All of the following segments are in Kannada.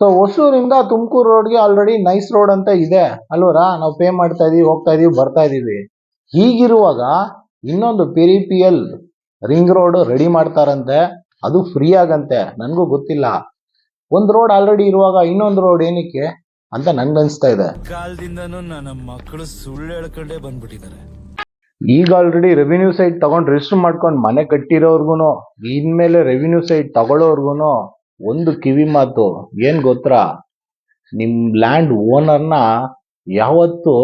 ಸೊ ಹೊಸೂರಿಂದ ತುಮಕೂರು ರೋಡ್ಗೆ ಆಲ್ರೆಡಿ ನೈಸ್ ರೋಡ್ ಅಂತ ಇದೆ. ಅಲ್ವರಾ? ನಾವು ಪೇ ಮಾಡ್ತಾ ಇದೀವಿ ಹೋಗ್ತಾ ಇದೀವಿ ಬರ್ತಾ ಇದೀವಿ. ಹೀಗಿರುವಾಗ ಇನ್ನೊಂದು peri P L ring road ready ಮಾಡ್ತಾರಂತೆ. ಅದು ಫ್ರೀ ಆಗಂತೆ. ನನಗೂ ಗೊತ್ತಿಲ್ಲ. ಒಂದು ರೋಡ್ ಆಲ್ರೆಡಿ ಇರುವಾಗ ಇನ್ನೊಂದು ರೋಡ್ ಏನಕ್ಕೆ ಅಂತ ನನ್ಗನ್ಸ್ತಾ ಇದೆ. ಕಾಲದಿಂದನೂ ನನ್ನ ಮಕ್ಕಳು ಸುಳ್ಳು ಹೇಳ್ಕೊಂಡೇ ಬಂದ್ಬಿಟ್ಟಿದ್ದಾರೆ. ಈಗ ಆಲ್ರೆಡಿ ರೆವಿನ್ಯೂ ಸೈಟ್ ತಗೊಂಡ್ ರಿಜಿಸ್ಟರ್ ಮಾಡ್ಕೊಂಡು ಮನೆ ಕಟ್ಟಿರೋರ್ಗು ಇನ್ಮೇಲೆ ರೆವಿನ್ಯೂ ಸೈಟ್ ತಗೊಳ್ಳೋರ್ಗುನು ಒಂದು ಕಿವಿ ಮಾತು, ಏನ್ ಗೊತ್ತಾ? ನಿಮ್ ಲ್ಯಾಂಡ್ ಓನರ್ನ ಯಾವತ್ತು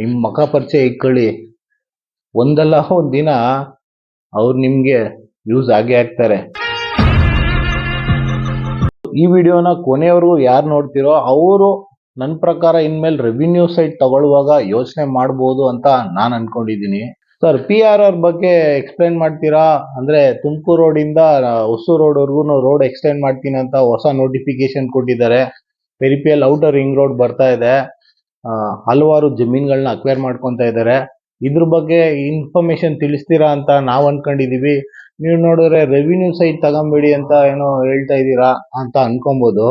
ನಿಮ್ ಮಖ ಪರಿಚಯ ಇಕ್ಕೊಳ್ಳಿ ಒಂದಲ್ಲ ಒಂದ್ ದಿನ ಅವ್ರು ನಿಮ್ಗೆ ಯೂಸ್ ಆಗೇ ಆಗ್ತಾರೆ. ಈ ವಿಡಿಯೋನ ಕೊನೆಯವರು ಯಾರು ನೋಡ್ತಿರೋ, ಅವರು ನನ್ನ ಪ್ರಕಾರ ಇನ್ಮೇಲೆ ರೆವಿನ್ಯೂ ಸೈಟ್ ತಗೊಳ್ಳುವಾಗ ಯೋಚನೆ ಮಾಡ್ಬೋದು ಅಂತ ನಾನು ಅನ್ಕೊಂಡಿದ್ದೀನಿ. ಸರ್ ಪಿ ಆರ್ ಆರ್ ಬಗ್ಗೆ ಎಕ್ಸ್ಪ್ಲೈನ್ ಮಾಡ್ತೀರಾ? ಅಂದ್ರೆ ತುಮಕೂರು ರೋಡಿಂದ ಇಂದ ರೋಡ್ವರೆಗೂ ರೋಡ್ ಎಕ್ಸ್ಟೆಂಡ್ ಮಾಡ್ತೀನಿ ಅಂತ ಹೊಸ ನೋಟಿಫಿಕೇಶನ್ ಕೊಟ್ಟಿದ್ದಾರೆ. ಪೆರಿಪಿಯಲ್ ಔಟರ್ ರಿಂಗ್ ರೋಡ್ ಬರ್ತಾ ಇದೆ. ಹಲವಾರು ಜಮೀನುಗಳನ್ನ ಅಕ್ವೈರ್ ಮಾಡ್ಕೊತಾ ಇದ್ದಾರೆ. ಇದ್ರ ಬಗ್ಗೆ ಇನ್ಫಾರ್ಮೇಶನ್ ತಿಳಿಸ್ತೀರಾ ಅಂತ ನಾವು ಅನ್ಕೊಂಡಿದೀವಿ. ನೀವು ನೋಡಿದ್ರೆ ರೆವಿನ್ಯೂ ಸೈಟ್ ತಗೊಂಬೇಡಿ ಅಂತ ಏನೋ ಹೇಳ್ತಾ ಇದ್ದೀರಾ ಅಂತ ಅನ್ಕೊಬೋದು.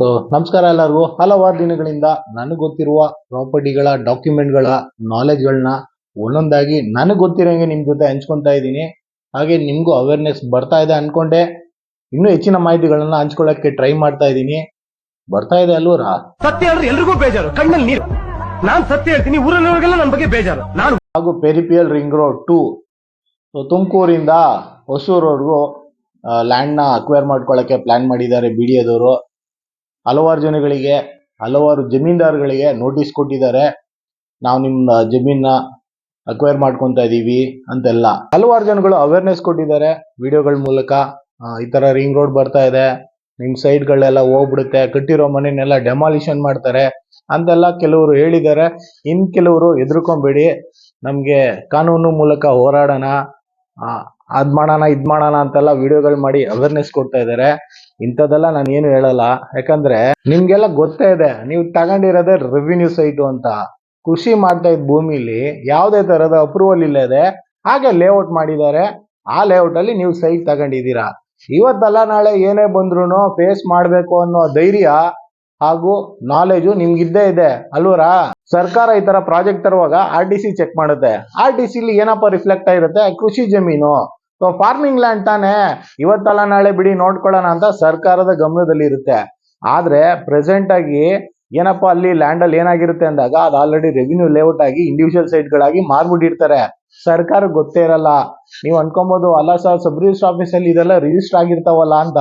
ಸೊ ನಮಸ್ಕಾರ ಎಲ್ಲರಿಗೂ. ಹಲವಾರು ದಿನಗಳಿಂದ ನನಗೆ ಗೊತ್ತಿರುವ ಪ್ರಾಪರ್ಟಿಗಳ ಡಾಕ್ಯುಮೆಂಟ್ಗಳ ನಾಲೆಜ್ಗಳನ್ನ ಒಂದೊಂದಾಗಿ ನನಗೆ ಗೊತ್ತಿರೋಂಗೆ ನಿಮ್ಮ ಜೊತೆ ಹಂಚ್ಕೊತಾ ಇದ್ದೀನಿ. ಹಾಗೆ ನಿಮಗೂ ಅವೇರ್ನೆಸ್ ಬರ್ತಾ ಇದೆ ಅನ್ಕೊಂಡೆ. ಇನ್ನೂ ಹೆಚ್ಚಿನ ಮಾಹಿತಿಗಳನ್ನ ಹಂಚ್ಕೊಳ್ಳೋಕೆ ಟ್ರೈ ಮಾಡ್ತಾ ಇದ್ದೀನಿ. ಬರ್ತಾ ಇದೆ ಅಲ್ವರಾ ಸತ್ಯ ಹೇಳಿದ್ರೆ ಎಲ್ರಿಗೂ ಬೇಜಾರು. ಕಣ್ಣಲ್ಲಿ ನೀರು. ನಾನ್ ಸತ್ಯ ಹೇಳ್ತೀನಿ ಊರಲ್ಲಿರೋರಿಗೆಲ್ಲ ನನ್ನ ಬಗ್ಗೆ ಬೇಜಾರು. ನಾನು ಹಾಗೂ peripheral ring road two so ತುಮಕೂರಿಂದ ಹೊಸೂರವರೆಗೂ ಲ್ಯಾಂಡ್ನ ಅಕ್ವೈರ್ ಮಾಡ್ಕೊಳ್ಳೋಕ್ಕೆ ಪ್ಲಾನ್ ಮಾಡಿದ್ದಾರೆ ಬಿ ಡಿ ಎದವರು ಹಲವಾರು ಜನಗಳಿಗೆ, ಹಲವಾರು ಜಮೀನ್ದಾರ್ಗಳಿಗೆ ನೋಟಿಸ್ ಕೊಟ್ಟಿದ್ದಾರೆ. ನಾವು ನಿಮ್ಮ ಜಮೀನ ಅಕ್ವೈರ್ ಮಾಡ್ಕೊತಾ ಇದ್ದೀವಿ ಅಂತೆಲ್ಲ. ಹಲವಾರು ಜನಗಳು ಅವೇರ್ನೆಸ್ ಕೊಟ್ಟಿದ್ದಾರೆ. ವಿಡಿಯೋಗಳ ಮೂಲಕ ಈ ಥರ ರಿಂಗ್ ರೋಡ್ ಬರ್ತಾ ಇದೆ. ನಿಮ್ಮ ಸೈಡ್ಗಳೆಲ್ಲ ಹೋಗ್ಬಿಡುತ್ತೆ. ಕಟ್ಟಿರೋ ಮನೆನೆಲ್ಲ ಡೆಮಾಲಿಷನ್ ಮಾಡ್ತಾರೆ ಅಂತೆಲ್ಲ ಕೆಲವರು ಹೇಳಿದ್ದಾರೆ. ಇನ್ ಕೆಲವರು ಹೆದರ್ಕೊಂಬೇಡಿ. ನಮಗೆ ಕಾನೂನು ಮೂಲಕ ಹೋರಾಡೋಣ. ಅದ್ ಮಾಡೋಣ, ಇದ್ ಮಾಡೋಣ ಅಂತೆಲ್ಲ ವಿಡಿಯೋಗಳು ಮಾಡಿ ಅವೇರ್ನೆಸ್ ಕೊಡ್ತಾ ಇದ್ದಾರೆ ಇಂಥದ್ದೆಲ್ಲ ನಾನು ಏನು ಹೇಳಲ್ಲ. ಯಾಕಂದ್ರೆ ನಿಮ್ಗೆಲ್ಲ ಗೊತ್ತೇ ಇದೆ. ನೀವು ತಗೊಂಡಿರೋದೇ ರೆವಿನ್ಯೂ ಸೈಟು ಅಂತ. ಕೃಷಿ ಮಾಡ್ತಾ ಇದ್ದ ಭೂಮಿಲಿ ಯಾವುದೇ ತರದ ಅಪ್ರೂವಲ್ ಇಲ್ಲದೆ ಹಾಗೆ ಲೇಔಟ್ ಮಾಡಿದ್ದಾರೆ. ಆ ಲೇಔಟ್ ಅಲ್ಲಿ ನೀವು ಸೈಟ್ ತಗೊಂಡಿದ್ದೀರಾ. ಇವತ್ತಲ್ಲ ನಾಳೆ ಏನೇ ಬಂದ್ರು ಫೇಸ್ ಮಾಡಬೇಕು ಅನ್ನೋ ಧೈರ್ಯ ಹಾಗೂ ನಾಲೆಜು ನಿಮ್ಗಿದ್ದೇ ಇದೆ. ಅಲ್ವರಾ? ಸರ್ಕಾರ ಈ ತರ ಪ್ರಾಜೆಕ್ಟ್ ತರುವಾಗ ಆರ್ ಟಿ ಸಿ ಚೆಕ್ ಮಾಡುತ್ತೆ. ಆರ್ ಟಿ ಸಿಲಿ ಏನಪ್ಪ ರಿಫ್ಲೆಕ್ಟ್ ಆಗಿರುತ್ತೆ? ಕೃಷಿ ಜಮೀನು. ಸೊ ಫಾರ್ಮಿಂಗ್ ಲ್ಯಾಂಡ್ ತಾನೇ ಇವತ್ತಲ್ಲ ನಾಳೆ ಬಿಡಿ ನೋಡ್ಕೊಳ್ಳೋಣ ಅಂತ ಸರ್ಕಾರದ ಗಮನದಲ್ಲಿ ಇರುತ್ತೆ. ಆದ್ರೆ ಪ್ರೆಸೆಂಟ್ ಆಗಿ ಏನಪ್ಪ ಅಲ್ಲಿ ಲ್ಯಾಂಡ್ ಅಲ್ಲಿ ಏನಾಗಿರುತ್ತೆ ಅಂದಾಗ ಅದು ಆಲ್ರೆಡಿ ರೆವಿನ್ಯೂ ಲೇಔಟ್ ಆಗಿ ಇಂಡಿವಿಜುವಲ್ ಸೈಟ್ಗಳಾಗಿ ಮಾರ್ಬಿಟ್ಟಿರ್ತಾರೆ. ಸರ್ಕಾರ ಗೊತ್ತೇ ಇರಲ್ಲ. ನೀವು ಅನ್ಕೊಬೋದು ಅಲ್ಲ ಸರ್ ಸಬ್ ರಿಜಿಸ್ಟರ್ ಆಫೀಸಲ್ಲಿ ಇದೆಲ್ಲ ರಿಜಿಸ್ಟರ್ ಆಗಿರ್ತಾವಲ್ಲ ಅಂತ.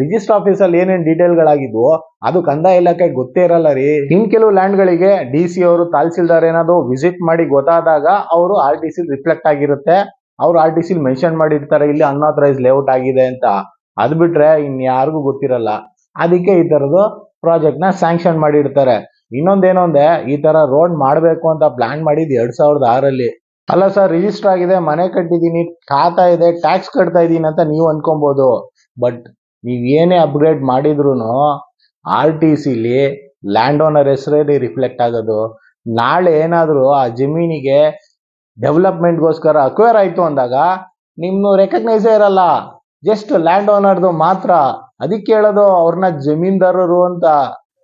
ರಿಜಿಸ್ಟರ್ ಆಫೀಸ್ ಅಲ್ಲಿ ಏನೇನ್ ಡೀಟೇಲ್ ಗಳಾಗಿದ್ವು ಅದು ಕಂದಾಯ ಇಲಾಖೆ ಗೊತ್ತೇ ಇರಲ್ಲ ರೀ. ಇನ್ ಕೆಲವು ಲ್ಯಾಂಡ್ಗಳಿಗೆ ಡಿ ಸಿ ಅವರು ತಹಸೀಲ್ದಾರ್ ಏನಾದ್ರು ವಿಸಿಟ್ ಮಾಡಿ ಗೊತ್ತಾದಾಗ ಅವರು ಆರ್ ಟಿ ಸಿ ರಿಫ್ಲೆಕ್ಟ್ ಆಗಿರುತ್ತೆ. ಅವ್ರು ಆರ್ ಟಿ ಸಿ ಮೆನ್ಷನ್ ಮಾಡಿರ್ತಾರೆ, ಇಲ್ಲಿ ಅನ್ಆಥರೈಸ್ ಲೇಔಟ್ ಆಗಿದೆ ಅಂತ. ಅದ್ ಬಿಟ್ರೆ ಇನ್ ಯಾರಿಗೂ ಗೊತ್ತಿರಲ್ಲ. ಅದಕ್ಕೆ ಈ ತರದ್ದು ಪ್ರಾಜೆಕ್ಟ್ನ ಸ್ಯಾಂಕ್ಷನ್ ಮಾಡಿರ್ತಾರೆ. ಇನ್ನೊಂದೇನು ಅಂದ್ರೆ ಈ ತರ ರೋಡ್ ಮಾಡ್ಬೇಕು ಅಂತ ಪ್ಲಾನ್ ಮಾಡಿದ್ ಎರಡ್ ಸಾವಿರದ ಆರಲ್ಲಿ. ಅಲ್ಲ ಸರ್ ರಿಜಿಸ್ಟರ್ ಆಗಿದೆ, ಮನೆ ಕಟ್ಟಿದೀನಿ, ಖಾತಾ ಇದೆ ಟ್ಯಾಕ್ಸ್ ಕಟ್ತಾ ಇದೀನಿ ಅಂತ ನೀವು ಅನ್ಕೊಬಹುದು ಬಟ್ ನೀವ್ ಏನೇ ಅಪ್ಗ್ರೇಡ್ ಮಾಡಿದ್ರು ಆರ್ ಟಿ ಸಿಲಿ ಲ್ಯಾಂಡ್ ಓನರ್ ಹೆಸರಲ್ಲಿ ರಿಫ್ಲೆಕ್ಟ್ ಆಗೋದು. ನಾಳೆ ಏನಾದ್ರು ಆ ಜಮೀನಿಗೆ ಡೆವಲಪ್ಮೆಂಟ್ಗೋಸ್ಕರ ಅಕ್ವೇರ್ ಆಯಿತು ಅಂದಾಗ ನಿಮ್ಮನ್ನು ರೆಕಗ್ನೈಸೇ ಇರಲ್ಲ. ಜಸ್ಟ್ ಲ್ಯಾಂಡ್ ಓನರ್ದು ಮಾತ್ರ. ಅದಕ್ಕೆ ಹೇಳೋದು ಅವ್ರನ್ನ ಜಮೀನ್ದಾರರು ಅಂತ.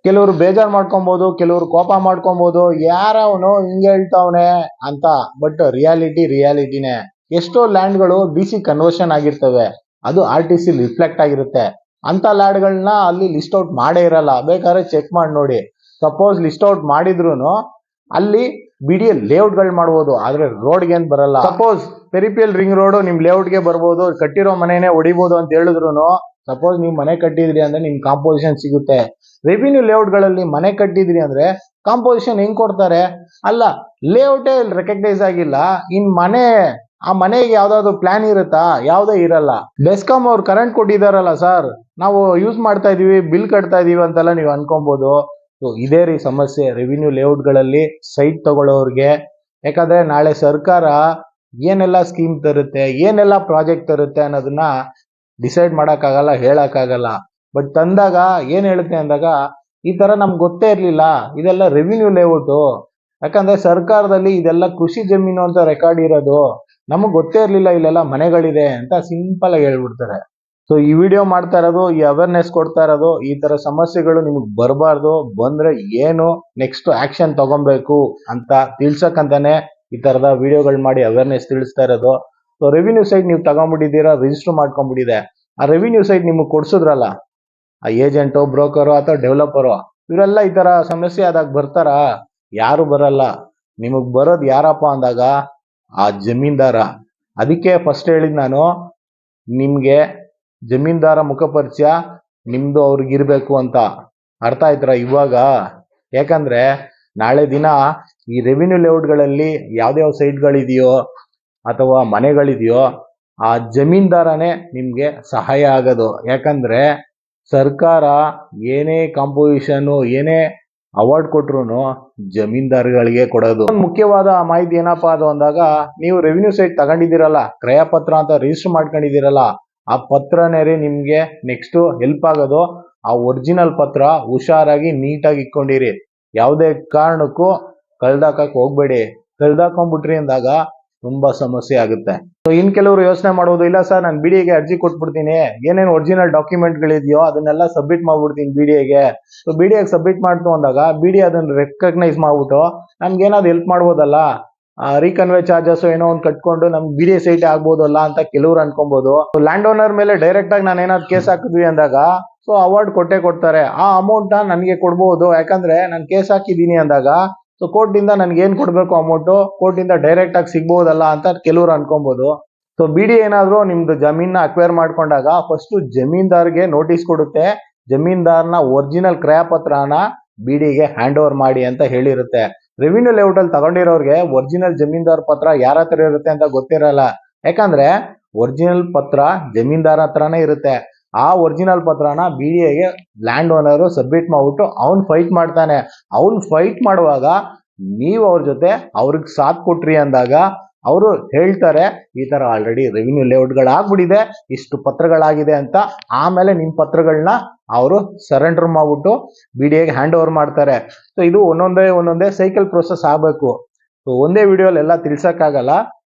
ಕೆಲವರು ಬೇಜಾರು ಮಾಡ್ಕೊಬೋದು, ಕೆಲವರು ಕೋಪ ಮಾಡ್ಕೊಬೋದು. ಯಾರವನು ಹಿಂಗೆ ಹೇಳ್ತಾವನೆ ಅಂತ. ಬಟ್ ರಿಯಾಲಿಟಿ ರಿಯಾಲಿಟಿನೇ ಎಷ್ಟೋ ಲ್ಯಾಂಡ್ಗಳು ಬಿ ಸಿ ಕನ್ವರ್ಷನ್ ಆಗಿರ್ತವೆ. ಅದು ಆರ್ ಟಿ ಸಿ ರಿಫ್ಲೆಕ್ಟ್ ಆಗಿರುತ್ತೆ. ಅಂತ ಲ್ಯಾಂಡ್ಗಳನ್ನ ಅಲ್ಲಿ ಲಿಸ್ಟ್ ಔಟ್ ಮಾಡೇ ಇರಲ್ಲ. ಬೇಕಾದ್ರೆ ಚೆಕ್ ಮಾಡಿ ನೋಡಿ. ಸಪೋಸ್ ಲಿಸ್ಟ್ ಔಟ್ ಮಾಡಿದ್ರು ಅಲ್ಲಿ ಬಿ ಲೇಔಟ್ ಲೇಔಟ್ಗಳು ಮಾಡ್ಬೋದು, ಆದ್ರೆ ರೋಡ್ಗೆ ಏನ್ ಬರಲ್ಲ. ಸಪೋಸ್ ಪೆರಿಪಿಯಲ್ ರಿಂಗ್ ರೋಡ್ ನಿಮ್ ಲೇಔಟ್ಗೆ ಬರ್ಬೋದು, ಕಟ್ಟಿರೋ ಮನೆನೇ ಹೊಡಿಬೋದು ಅಂತ ಹೇಳಿದ್ರು ಸಪೋಸ್ ನೀವು ಮನೆ ಕಟ್ಟಿದ್ರಿ ಅಂದ್ರೆ ನಿಮ್ ಕಾಂಪೋಸಿಷನ್ ಸಿಗುತ್ತೆ. ರೆವಿನ್ಯೂ ಲೇಔಟ್ಗಳಲ್ಲಿ ಮನೆ ಕಟ್ಟಿದ್ರಿ ಅಂದ್ರೆ ಕಾಂಪೋಸಿಷನ್ ಹೆಂಗ್ ಕೊಡ್ತಾರೆ? ಅಲ್ಲ ಲೇಔಟೇ ರೆಕಗ್ನೈಸ್ ಆಗಿಲ್ಲ, ಇನ್ ಮನೆ, ಆ ಮನೆಗೆ ಯಾವ್ದಾದ್ರು ಪ್ಲಾನ್ ಇರುತ್ತಾ? ಯಾವ್ದೇ ಇರಲ್ಲ. ಡೆಸ್ಕಾಮ್ ಅವ್ರು ಕರೆಂಟ್ ಕೊಟ್ಟಿದಾರಲ್ಲ ಸರ್ ನಾವು ಯೂಸ್ ಮಾಡ್ತಾ ಇದೀವಿ ಬಿಲ್ ಕಟ್ತಾ ಇದೀವಿ ಅಂತೆಲ್ಲ ನೀವು ಅನ್ಕೊಬಹುದು ಸೊ ಇದೇ ರೀ ಸಮಸ್ಯೆ. ರೆವಿನ್ಯೂ ಲೇಔಟ್ಗಳಲ್ಲಿ ಸೈಟ್ ತಗೊಳ್ಳೋರಿಗೆ. ಯಾಕಂದ್ರೆ ನಾಳೆ ಸರ್ಕಾರ ಏನೆಲ್ಲ ಸ್ಕೀಮ್ ತರುತ್ತೆ, ಏನೆಲ್ಲ ಪ್ರಾಜೆಕ್ಟ್ ತರುತ್ತೆ ಅನ್ನೋದನ್ನ ಡಿಸೈಡ್ ಮಾಡೋಕ್ಕಾಗಲ್ಲ, ಹೇಳಕ್ಕಾಗಲ್ಲ. ಬಟ್ ತಂದಾಗ ಏನ್ ಹೇಳುತ್ತೆ ಅಂದಾಗ, ಈ ತರ ನಮ್ಗೆ ಗೊತ್ತೇ ಇರಲಿಲ್ಲ. ಇದೆಲ್ಲ ರೆವಿನ್ಯೂ ಲೇಔಟು ಯಾಕಂದ್ರೆ ಸರ್ಕಾರದಲ್ಲಿ ಇದೆಲ್ಲ ಕೃಷಿ ಜಮೀನು ಅಂತ ರೆಕಾರ್ಡ್ ಇರೋದು. ನಮಗೆ ಗೊತ್ತೇ ಇರಲಿಲ್ಲ, ಇಲ್ಲೆಲ್ಲ ಮನೆಗಳಿದೆ ಅಂತ ಸಿಂಪಲ್ ಆಗಿ ಹೇಳ್ಬಿಡ್ತಾರೆ. ಸೊ ಈ ವಿಡಿಯೋ ಮಾಡ್ತಾ ಇರೋದು, ಈ ಅವೇರ್ನೆಸ್ ಕೊಡ್ತಾ ಇರೋದು, ಈ ತರ ಸಮಸ್ಯೆಗಳು ನಿಮಗೆ ಬರಬಾರ್ದು, ಬಂದ್ರೆ ಏನು ನೆಕ್ಸ್ಟ್ ಆಕ್ಷನ್ ತಗೊಬೇಕು ಅಂತ ತಿಳ್ಸಕ್ಕಂತಾನೆ ಈ ತರದ ವಿಡಿಯೋಗಳು ಮಾಡಿ ಅವೇರ್ನೆಸ್ ತಿಳಿಸ್ತಾ ಇರೋದು. ಸೊ ರೆವಿನ್ಯೂ ಸೈಟ್ ನೀವು ತಗೊಂಡ್ಬಿಟ್ಟಿದ್ದೀರಾ ರಿಜಿಸ್ಟರ್ ಮಾಡ್ಕೊಂಡ್ಬಿಟ್ಟಿದೆ ಆ ರೆವಿನ್ಯೂ ಸೈಟ್ ನಿಮಗೆ ಕೊಡ್ಸಿದ್ರಲ್ಲ? ಆ ಏಜೆಂಟು ಬ್ರೋಕರು ಅಥವಾ ಡೆವಲಪರು ಇವರೆಲ್ಲ ಈ ತರ ಸಮಸ್ಯೆ ಆದಾಗ ಬರ್ತಾರ? ಯಾರು ಬರಲ್ಲ. ನಿಮಗ್ ಬರೋದು ಯಾರಪ್ಪ ಅಂದಾಗ ಆ ಜಮೀನ್ದಾರ. ಅದಕ್ಕೆ ಫಸ್ಟ್ ಹೇಳಿದ್ ನಾನು, ನಿಮ್ಗೆ ಜಮೀನ್ದಾರ ಮುಖಪರಿಚಯ ನಿಮ್ದು ಅವ್ರಿಗೆ ಇರಬೇಕು ಅಂತ. ಅರ್ಥ ಆಯ್ತರ ಇವಾಗ? ಯಾಕಂದ್ರೆ ನಾಳೆ ದಿನ ಈ ರೆವಿನ್ಯೂ ಲೇಔಟ್ಗಳಲ್ಲಿ ಯಾವ್ದ್ಯಾವ ಸೈಟ್ಗಳಿದೆಯೋ ಅಥವಾ ಮನೆಗಳಿದೆಯೋ ಆ ಜಮೀನ್ದಾರನೇ ನಿಮ್ಗೆ ಸಹಾಯ ಆಗೋದು. ಯಾಕಂದ್ರೆ ಸರ್ಕಾರ ಏನೇ ಕಾಂಪೋಸಿಷನ್ ಏನೇ ಅವಾರ್ಡ್ ಕೊಟ್ರು ಜಮೀನ್ದಾರ್ಗಳಿಗೆ ಕೊಡೋದು. ಮುಖ್ಯವಾದ ಮಾಹಿತಿ ಏನಪ್ಪಾ ಅದು ಅಂದಾಗ ನೀವು ರೆವಿನ್ಯೂ ಸೈಟ್ ತಗೊಂಡಿದ್ದೀರಲ್ಲ ಕ್ರಯ ಪತ್ರ ಅಂತ ರಿಜಿಸ್ಟರ್ ಮಾಡ್ಕೊಂಡಿದ್ದೀರಲ್ಲ ಆ ಪತ್ರನೇ ರೀ ನಿಮ್ಗೆ ನೆಕ್ಸ್ಟ್ ಹೆಲ್ಪ್ ಆಗೋದು. ಆ ಒರಿಜಿನಲ್ ಪತ್ರ ಹುಷಾರಾಗಿ ನೀಟಾಗಿ ಇಟ್ಕೊಂಡಿರಿ. ಯಾವುದೇ ಕಾರಣಕ್ಕೂ ಕಳ್ದಾಕಕ್ ಹೋಗ್ಬೇಡಿ. ಕಳ್ದಾಕೊಂಡ್ಬಿಟ್ರಿ ಅಂದಾಗ ತುಂಬಾ ಸಮಸ್ಯೆ ಆಗುತ್ತೆ. ಸೊ ಇನ್ ಕೆಲವರು ಯೋಚನೆ ಮಾಡೋದು ಇಲ್ಲ ಸರ್, ನಾನು ಬಿಡಿಗೆ ಅರ್ಜಿ ಕೊಟ್ಬಿಡ್ತೀನಿ. ಏನೇನು ಒರಿಜಿನಲ್ ಡಾಕ್ಯುಮೆಂಟ್ಗಳಿದೆಯೋ ಅದನ್ನೆಲ್ಲ ಸಬ್ಮಿಟ್ ಮಾಡ್ಬಿಡ್ತೀನಿ ಬಿಡಿಎಗೆ ಸೊ ಬಿಡಿಎಗೆ ಸಬ್ಮಿಟ್ ಮಾಡ್ತು ಅಂದಾಗ ಬಿಡಿ ಅದನ್ನ ರೆಕಗ್ನೈಸ್ ಮಾಡ್ಬಿಟ್ಟು ನಮ್ಗೆ ಏನಾದ್ರು ಹೆಲ್ಪ್ ಮಾಡ್ಬೋದಲ್ಲ? ರೀಕನ್ವೆ ಚಾರ್ಜಸ್ ಏನೋ ಒಂದು ಕಟ್ಕೊಂಡು ನಮ್ಗೆ ಬಿಡಿ ಸೈಟ್ ಆಗ್ಬೋದಲ್ಲ ಅಂತ ಕೆಲವ್ರು ಅನ್ಕೊಬಹುದು ಲ್ಯಾಂಡ್ ಓನರ್ ಮೇಲೆ ಡೈರೆಕ್ಟ್ ಆಗಿ ನಾನು ಏನಾದ್ರು ಕೇಸ್ ಹಾಕಿದ್ವಿ ಅಂದಾಗ ಸೊ ಅವಾರ್ಡ್ ಕೊಟ್ಟೆ ಕೊಡ್ತಾರೆ. ಆ ಅಮೌಂಟ್ ನನಗೆ ಕೊಡ್ಬೋದು. ಯಾಕಂದ್ರೆ ನಾನು ಕೇಸ್ ಹಾಕಿದ್ದೀನಿ ಅಂದಾಗ ಸೊ ಕೋರ್ಟ್ ಇಂದ ನನ್ಗೆ ಏನ್ ಕೊಡ್ಬೇಕು ಅಮೌಂಟ್ ಕೋರ್ಟ್ ಇಂದ ಡೈರೆಕ್ಟ್ ಆಗಿ ಸಿಗ್ಬೋದಲ್ಲ ಅಂತ ಕೆಲವ್ರು ಅನ್ಕೊಬಹುದು ಸೊ ಬಿಡಿ ಏನಾದ್ರು ನಿಮ್ದು ಜಮೀನ ಅಕ್ವೈರ್ ಮಾಡ್ಕೊಂಡಾಗ ಫಸ್ಟ್ ಜಮೀನ್ದಾರ್ಗೆ ನೋಟಿಸ್ ಕೊಡುತ್ತೆ. ಜಮೀನ್ದಾರ್ನ ಒರಿಜಿನಲ್ ಕ್ರಯ ಪತ್ರನ ಬಿಡಿಗೆ ಹ್ಯಾಂಡ್ ಓವರ್ ಮಾಡಿ ಅಂತ ಹೇಳಿರುತ್ತೆ. ರೆವಿನ್ಯೂ ಲೇಔಟ್ ಅಲ್ಲಿ ತಗೊಂಡಿರೋರ್ಗೆ ಒರಿಜಿನಲ್ ಜಮೀನ್ದಾರ್ ಪತ್ರ ಯಾರ ಹತ್ರ ಇರುತ್ತೆ ಅಂತ ಗೊತ್ತಿರಲ್ಲ. ಯಾಕಂದ್ರೆ ಒರಿಜಿನಲ್ ಪತ್ರ ಜಮೀನ್ದಾರ್ ಹತ್ರನೇ ಇರುತ್ತೆ. ಆ ಒರಿಜಿನಲ್ ಪತ್ರನ ಬಿ ಡಿ ಎಗೆ ಲ್ಯಾಂಡ್ ಓನರ್ ಸಬ್ಮಿಟ್ ಮಾಡ್ಬಿಟ್ಟು ಅವ್ನ್ ಫೈಟ್ ಮಾಡ್ತಾನೆ. ಅವ್ನ್ ಫೈಟ್ ಮಾಡುವಾಗ ನೀವು ಅವ್ರ ಜೊತೆ ಅವ್ರಿಗೆ ಸಾಥ್ ಕೊಟ್ರಿ ಅಂದಾಗ ಅವರು ಹೇಳ್ತಾರೆ, ಈ ತರ ಆಲ್ರೆಡಿ ರೆವಿನ್ಯೂ ಲೇಔಟ್ಗಳಾಗ್ಬಿಟ್ಟಿದೆ ಇಷ್ಟು ಪತ್ರಗಳಾಗಿದೆ ಅಂತ ಆಮೇಲೆ ನಿಮ್ ಪತ್ರಗಳನ್ನ ಅವರು ಸರೆಂಡರ್ ಮಾಡ್ಬಿಟ್ಟು ಬಿ ಡಿ ಎಗೆ ಹ್ಯಾಂಡ್ ಓವರ್ ಮಾಡ್ತಾರೆ. ಸೊ ಇದು ಒಂದೊಂದೇ ಒಂದೊಂದೇ ಸೈಕಲ್ ಪ್ರೊಸೆಸ್ ಆಗಬೇಕು. ಸೊ ಒಂದೇ ವಿಡಿಯೋಲಿ ಎಲ್ಲ ತಿಳ್ಸೋಕ್ಕಾಗಲ್ಲ.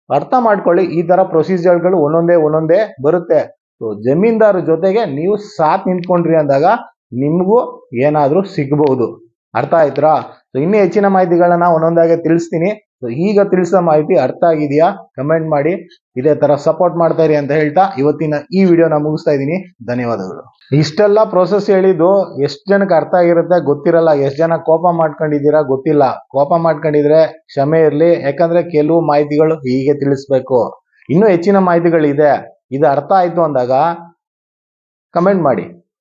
ಅರ್ಥ ಮಾಡ್ಕೊಳ್ಳಿ, ಈ ತರ ಪ್ರೊಸೀಜರ್ಗಳು ಒಂದೊಂದೇ ಒಂದೊಂದೇ ಬರುತ್ತೆ. ಸೊ ಜಮೀನ್ದಾರ ಜೊತೆಗೆ ನೀವು ಸಾಥ್ ನಿಂತ್ಕೊಂಡ್ರಿ ಅಂದಾಗ ನಿಮಗೂ ಏನಾದ್ರೂ ಸಿಗ್ಬಹುದು ಅರ್ಥ ಆಯ್ತಾ ಸೊ ಇನ್ನೂ ಹೆಚ್ಚಿನ ಮಾಹಿತಿಗಳನ್ನ ಒಂದೊಂದಾಗೆ ತಿಳಿಸ್ತೀನಿ. ಈಗ ತಿಳಿಸೋ ಮಾಹಿತಿ ಅರ್ಥ ಆಗಿದೆಯಾ? ಕಮೆಂಟ್ ಮಾಡಿ. ಇದೇ ತರ ಸಪೋರ್ಟ್ ಮಾಡ್ತಾ ಇರಿ ಅಂತ ಹೇಳ್ತಾ ಇವತ್ತಿನ ಈ ವಿಡಿಯೋನ ಮುಗಿಸ್ತಾ ಇದ್ದೀನಿ. ಧನ್ಯವಾದಗಳು. ಇಷ್ಟೆಲ್ಲ ಪ್ರೋಸೆಸ್ ಹೇಳಿದ್ದು ಎಷ್ಟು ಜನಕ್ಕೆ ಅರ್ಥ ಆಗಿರುತ್ತೆ ಗೊತ್ತಿರಲ್ಲ. ಎಷ್ಟು ಜನ ಕೋಪ ಮಾಡ್ಕೊಂಡಿದ್ದೀರಾ ಗೊತ್ತಿಲ್ಲ. ಕೋಪ ಮಾಡ್ಕೊಂಡಿದ್ರೆ ಕ್ಷಮೆ ಇರಲಿ. ಯಾಕಂದ್ರೆ ಕೆಲವು ಮಾಹಿತಿಗಳು ಹೀಗೆ ತಿಳಿಸ್ಬೇಕು. ಇನ್ನೂ ಹೆಚ್ಚಿನ ಮಾಹಿತಿಗಳಿದೆ. ಇದು ಅರ್ಥ ಆಯ್ತು ಅಂದಾಗ ಕಮೆಂಟ್ ಮಾಡಿ.